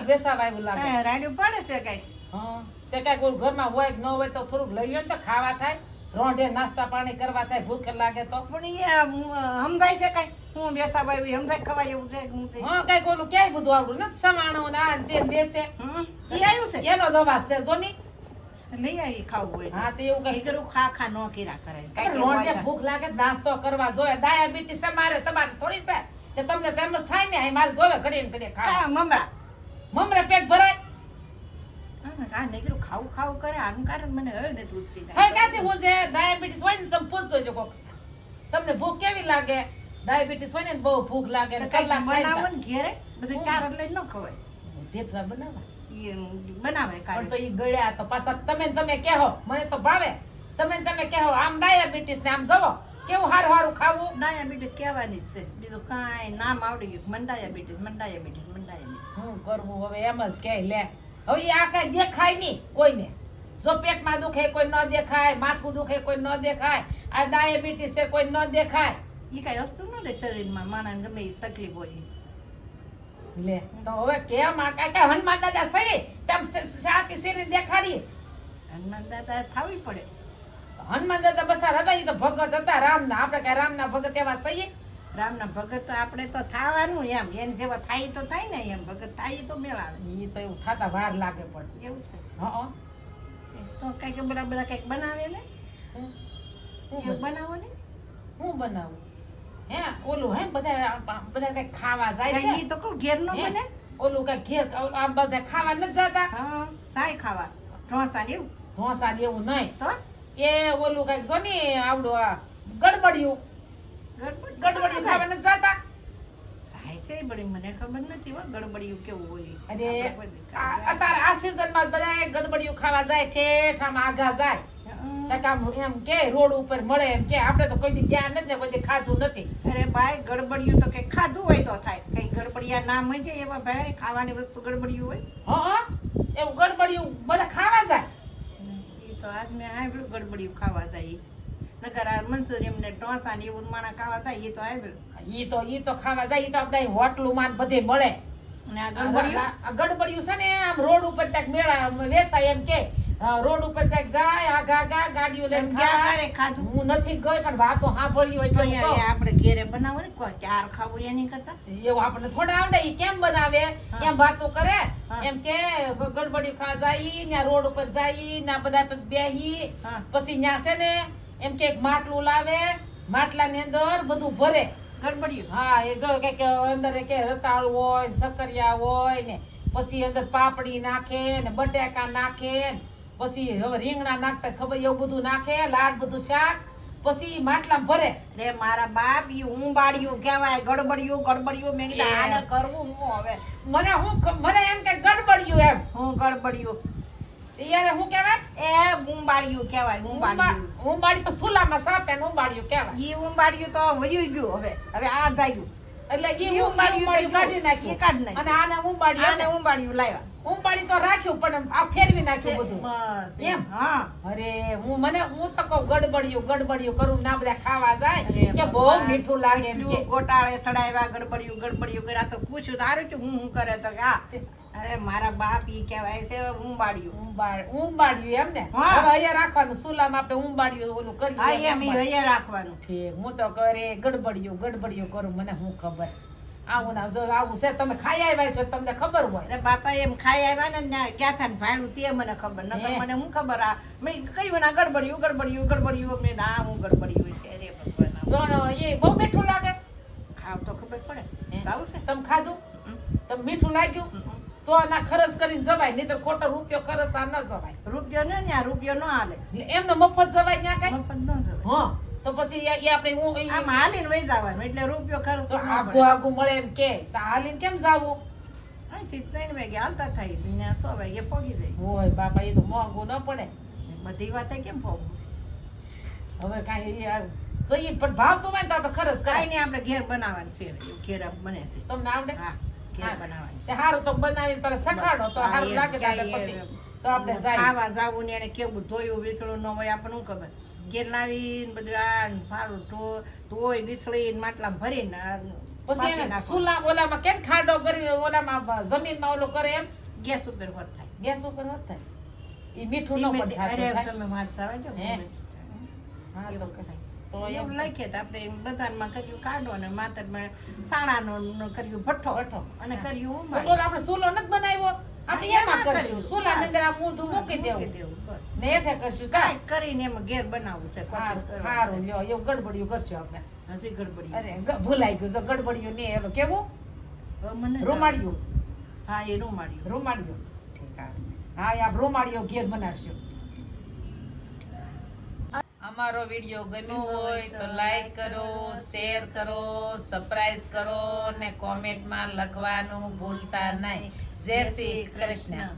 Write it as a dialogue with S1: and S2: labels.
S1: જ વેસાવા આવ્યું લાગે.
S2: કાંઈ રાડ્યું પડે છે કઈ.
S1: હા તે કાંઈક ઓલું ઘરમાં હોય કે ન હોય તો થોડુંક લઈ લ્યો ને તો ખાવા થાય રોંઢે નાસ્તા પાણી કરવા થાય ભૂખ લાગે તો.
S2: પણ એ આમ, સમજાય છે કઈ? હું બેતા ભાઈ સમજાય ખવાય એવું છે કે હું છે?
S1: હા કાંઈક ઓલું ક્યાંય બધું આવડું નથી સમાણું ને આ ને તે ને બેસે.
S2: હમ, ઈ આવ્યું છે?
S1: એનો જવાબ છે જોની?
S2: લઈ આવી ખાવું હોય.
S1: હા તે એવું
S2: કઈ
S1: કઈ
S2: કરું ખા ખા નો કર્યા કરે. કઈ કેવું
S1: રોંઢે
S2: હોય
S1: ભૂખ લાગે તો નાસ્તો કરવા જોઈએ ડાયાબિટીસ તમારે તમારે થોડી છે કે તમને તેમ જ થાય ને અહીં મારે જોવે ઘડીએ ને ઘડીએ ખાવા.
S2: કા મમરા.
S1: મમરે પેટ ભરાય.
S2: આ ખાવું ખાવું કરે? આનું કારણ મને હવે નથી ઉઠતી
S1: હવે ક્યાંથી હું છે? ડાયાબિટીસ હોય ને તમે પૂછજો જો તમને ભૂખ કેવી લાગે? ડાયાબિટીસ હોય ને બહુ ભૂખ લાગે ને કલાક
S2: બનાવો ને ઘેરે? બધું ચાર એટલે ન ખવાય.
S1: ઢેફલા
S2: બનાવે.
S1: પણ તો ઈ ગળ્યા તો પાછા તમે તમે કહો. મને તો ભાવે. તમે તમે કહો આમ ડાયાબિટીસ ને આમ જવો. કેવું હારું હારું ખાવું?
S2: ડાયાબિટીસ કહેવાની જ છે. બીજું કાંઈ નામ આવડી ગયું. મંડાયા બીટી મંડાયા બીટી મંડાયા બીટી.
S1: હું કરવું? હવે એમ જ કે લે. હવે આ કઈ દેખાય નહીં કોઈને. જો પેટમાં દુખે કોઈ ન દેખાય માથું દુખે કોઈ ન દેખાય આ ડાયાબિટીસ છે કોઈ ન દેખાય.
S2: એ કાંઈ વસ્તુ ન લે શરીરમાં માણસને ગમે એ તકલીફ હોય
S1: લે તો હવે કેમ આ કાંઈ? કાંઈ હનુમાન દાદા સહી તેમ સાતી સીરી દેખાડી.
S2: હનુમાન દાદા થાવી પડે.
S1: હનુમાન દાદા બસાર હતા એ તો ભગત હતા રામના. આપણે કઈ રામના ભગત એવા સહી
S2: રામના ભગત તો આપણે તો થવાનું એમ. એને જેવા થાય તો થાય ને એમ. ભગત થાય તો મેળાવે.
S1: એ તો એવું થતા વાર લાગે પણ.
S2: એવું છે?
S1: હં
S2: તો કંઈક બધા બધા કંઈક બનાવે ને?
S1: હું?
S2: બનાવો ને?
S1: હું બનાવું? હે ઓલું હે બધા બધા કંઈક ખાવા જાય છે?
S2: એ તો કહું ઘેર નો બને?
S1: ઓલું કઈ ઘેર આમ બધા ખાવા નથી જતા?
S2: હા થાય ખાવા. ઢોસા ને એવું?
S1: ઢોસા ને એવું નહીં.
S2: તો?
S1: એ ઓલું કંઈક જો ને આવડું આ ગડબડિયું.
S2: ગડબડ?
S1: ગડબડિયું ખાવા નથી જતા.
S2: બડી મને ખબર નથી હો ગડબડિયું કેવું હોય.
S1: અરે. અત્યારે આ season માં બધા ગડબડિયું ખાવા જાય ઠેઠ આમ આઘા જાય. આમ એમ કે રોડ ઉપર મળે એમ કે આપણે તો કોઈ ગયા નથી ને કોઈ ખાધું નથી.
S2: અરે ભાઈ ગડબડિયું તો કઈ ખાધું હોય તો થાય. કઈ ગડબડિયા નામ હોય છે એવા ભાઈ ખાવાની વસ્તુ ગડબડિયું હોય.
S1: હા એવું ગડબડિયું બધા ખાવા જાય.
S2: તો આજ મેં સાંભળ્યું ગડબડિયું ખાવા થાય નકર આ મંચુરિયમ ને ઢોસા ને એવું માણા ખાવા થાય એ તો સાંભળ્યું
S1: ઈ તો ઈ તો ખાવા જાય ઈ તો આપણે હોટલું માં બધે મળે.
S2: અને આ ગડબડિયું?
S1: આ ગડબડિયું છે ને આમ રોડ ઉપર ત્યાં મેળા વેસાય એમ કે. રોડ ઉપર ક્યાંક જાય આગા આગા ગાડીઓ લઈને ખાય.
S2: ખાધું?
S1: હું નથી ગઈ પણ વાતો સાંભળી હોય
S2: તો. આપણે ઘેરે બનાવો ને કોઈ ચાર ખાવું એની કરતા?
S1: એવું આપણને થોડા આવડે ઈ કેમ બનાવે. એમ વાતો કરે. એમ કે ગડબડી ખા જાય ત્યાં રોડ ઉપર જાય ના બધા પછી બેહી પછી ત્યાં છે ને એમ કે એક માટલું લાવે માટલાની અંદર બધું ભરે.
S2: ગડબડી
S1: હા એ જો કે અંદર કે રતાળું હોય ને સકરિયા હોય ને પછી અંદર પાપડી નાખે ને બટેકા નાખે ને પછી હવે રીંગણા નાખતા ખબર એવું બધું નાખે લાડ બધું શાક પછી માટલા ભરે.
S2: રે મારા બાપ ઈ ઉંબાડિયું કહેવાય ગડબડિયું ગડબડિયું. મેં કીધું આને કરવું હું હવે?
S1: મને હું મને એમ કે ગડબડિયું એમ.
S2: હું ગડબડિયું.
S1: યારે હું કહેવાય?
S2: એ ઉંબાડિયું કહેવાય ઉંબાડિયું.
S1: ઉંબા- ઉંબાડી તો સુલામાં સાપે ને ઉંબાડિયું કહેવાય.
S2: ઈ ઉંબાડિયું તો વયું ગયું હવે હવે આ જાગ્યું
S1: એટલે એ
S2: ઉંબાડી
S1: કાઢી નાખી
S2: કાઢી નાખી
S1: અને આને ઉંબાડી
S2: આને ઉંબાડી લાવ્યા.
S1: ઉંબાડી તો રાખ્યું પણ આ ફેરવી નાખ્યું બધું. એમ?
S2: હા.
S1: અરે હું મને હું તો કહું ગડબડિયું ગડબડિયું કરું ના બધા ખાવા જાય કે બહુ મીઠું લાગે એમ કે.
S2: ગોટાળે સડાવ્યા ગડબડિયું ગડબડિયું કર્યા તો પૂછ્યું તો હારું હું હું કરે? તો કે હા. અરે મારા બાપ ઈ કહેવાય છે ઉંબાડિયું.
S1: ઉંબાડ ઉંબાડિયું એમ ને? હવે અહીંયા રાખવાનું સુલામાં આપણે ઉંબાડિયું ઓલું
S2: હા એમ ઈ અહીંયા રાખવાનું.
S1: ઠીક હું તો કરે ગડબડિયું ગડબડિયું કરું મને હું ખબર? આવું ના જો આવું છે તમે ખાઈ આવ્યા છો તમને ખબર હોય?
S2: અરે બાપા એમ ખાઈ આવ્યા ને ત્યાં ક્યાં થાય ભાડું તે મને ખબર.
S1: ન
S2: મને હું ખબર? આ મેં કહ્યું ના ગડબડિયું ગડબડિયું ગડબડિયું મેં ના હા હું ગડબડિયું છે અરે ભગવાન
S1: એ બહુ મીઠું લાગે.
S2: ખાવ તો ખબર પડે.
S1: આવું
S2: ખાવું છે.
S1: તમે ખાધું. તમે મીઠું લાગ્યું. તો આના ખર્ચ કરીને જવાય નહીં તો ખોટો રૂપિયો ખરચ આ ન જવાય.
S2: રૂપિયો ને ત્યાં રૂપિયો ન હાલે.
S1: એમને મફત જવાય ત્યાં કઈ?
S2: મફત ન જવાય.
S1: હા તો પછી એ- આપણે હું
S2: આમ હાલીને વહી જવાનું એટલે રૂપિયો ખર્ચ
S1: તો આગું મળે એમ કે તો હાલીને કેમ જાવું?
S2: અહીંથી ત્રણ વાગે હાલતા થાય ને છ વાગે પહોંચી જાય.
S1: હોય બાપા એ તો મોંઘું ન પડે.
S2: બધી વાતે કેમ પહોંચવું
S1: હવે કાંઈ જોઈએ પણ ભાવતું હોય ને તો આપણે ખરસ
S2: કાંઈ નહીં આપણે ઘેર બનાવવાનું છે ઘેર બને છે.
S1: તમને આવડે?
S2: હા. ઘેર.
S1: તે હારું તો બનાવીને સખાડો તો
S2: હા,
S1: હારું લાગે તો પછી તો આપણે જાય.
S2: ખાવા જાવું ને એને કેવું ધોયું વિસળું ન હોય શું ખબર? ઘેર લાવીને બધું આ ફાળું વિસળીને માટલા ભરીને
S1: પછી એને સુલા ઓલામાં કેમ ખાડો કરી ઓલામાં જમીનમાં ઓલો કરે એમ?
S2: ગેસ ઉપર હોત થાય.
S1: ગેસ ઉપર હોત થાય. એ મીઠું ન
S2: અરે તમે વાત સાવે
S1: હે? હા તો. તો
S2: એવું લખીએ તો આપણે બધામાં કર્યું કાઢો ને માતરમાં સાણાનો કર્યું ભઠ્ઠો.
S1: ભઠ્ઠો.
S2: અને કર્યું
S1: તો
S2: ઉંબાડિયું.
S1: બોલો આપણે સુલો નથી બનાવ્યો? આપણે એમાં
S2: એમાં
S1: કરશું.
S2: કર્યું.
S1: અંદર આ મૂધું મૂકી દેવું.
S2: દેવું,
S1: ને હેઠે કરશું કાંઈ
S2: કરીને એમાં ઘેર બનાવવું છે
S1: સારું લ્યો એવું ગડબડિયું કરશું આપણે.
S2: હજી
S1: અરે ભૂલાઈ ગયું ગડબડિયું ને એલો કેવું? રૂમાડિયું
S2: હા એ રૂમાડિયું
S1: રૂમાડિયું હા. આપણે રૂમાડિયો ઘેર બનાવશું. અમારો વીડિયો ગમ્યો હોય તો લાઈક કરો શેર કરો સરપ્રાઈઝ કરો ને કોમેન્ટમાં લખવાનું ભૂલતા નહીં. જય શ્રી કૃષ્ણ.